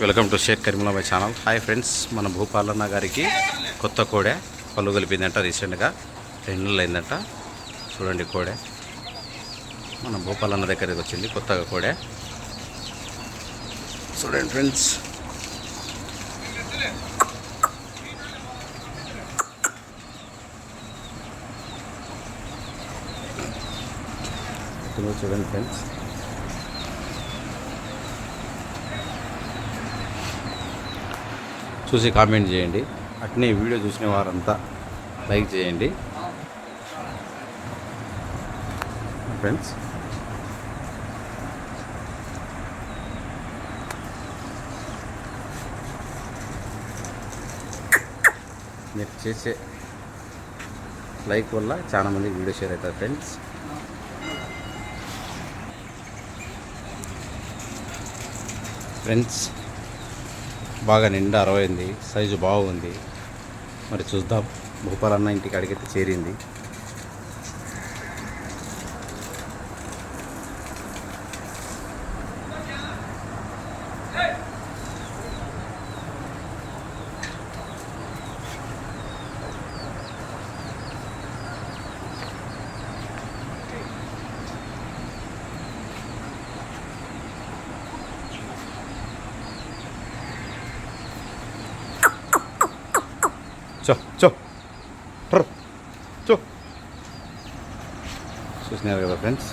Welcome to Shaik Karimullah channel. Hi friends మన భూపాలన్న గారికి కొత్త కోడె పళ్ళు కలిపిందంట రీసెంట్గా. రెండు నెలలు అయిందంట చూడండి కోడె. మన భూపాలన్న దగ్గరికి వచ్చింది కొత్తగా కోడె. చూడండి ఫ్రెండ్స్. చూడండి ఫ్రెండ్స్. చూసి కామెంట్ చేయండి. అట్నే వీడియో చూసిన వారంతా లైక్ చేయండి. ఫ్రెండ్స్. మీరు చేసే లైక్ వల్ల చాలా మంది వీడియో షేర్ అవుతారు ఫ్రెండ్స్. ఫ్రెండ్స్ బాగా నిండా అరవైంది. సైజు బాగుంది. మరి చూద్దాం. భూపాలన్న ఇంటికి అడిగితే చేరింది. చో చో ట్ర చో చూసినారు కదా ఫ్రెండ్స్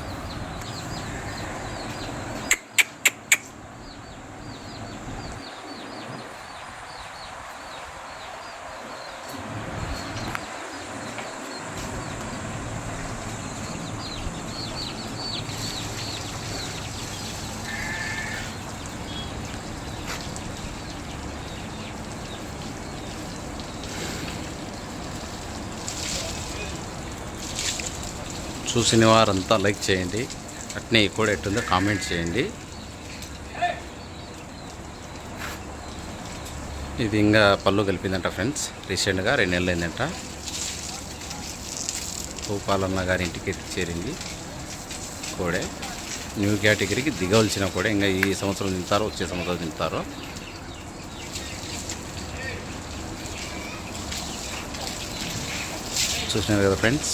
చూసిన వారంతా లైక్ చేయండి. అట్నే ఈ కూడా ఎట్టుందో కామెంట్ చేయండి. ఇది ఇంకా పళ్ళు కలిపిందంట ఫ్రెండ్స్. రీసెంట్గా రెండు నెలలు అయిందంట భూపాలన్న గారి ఇంటికి ఎత్తి చేరింది. కోడే. న్యూ కేటగిరీకి దిగవలసిన కూడా. ఇంకా ఈ సంవత్సరం తింటారో వచ్చే సంవత్సరం తింటారో. చూసినారు కదా ఫ్రెండ్స్.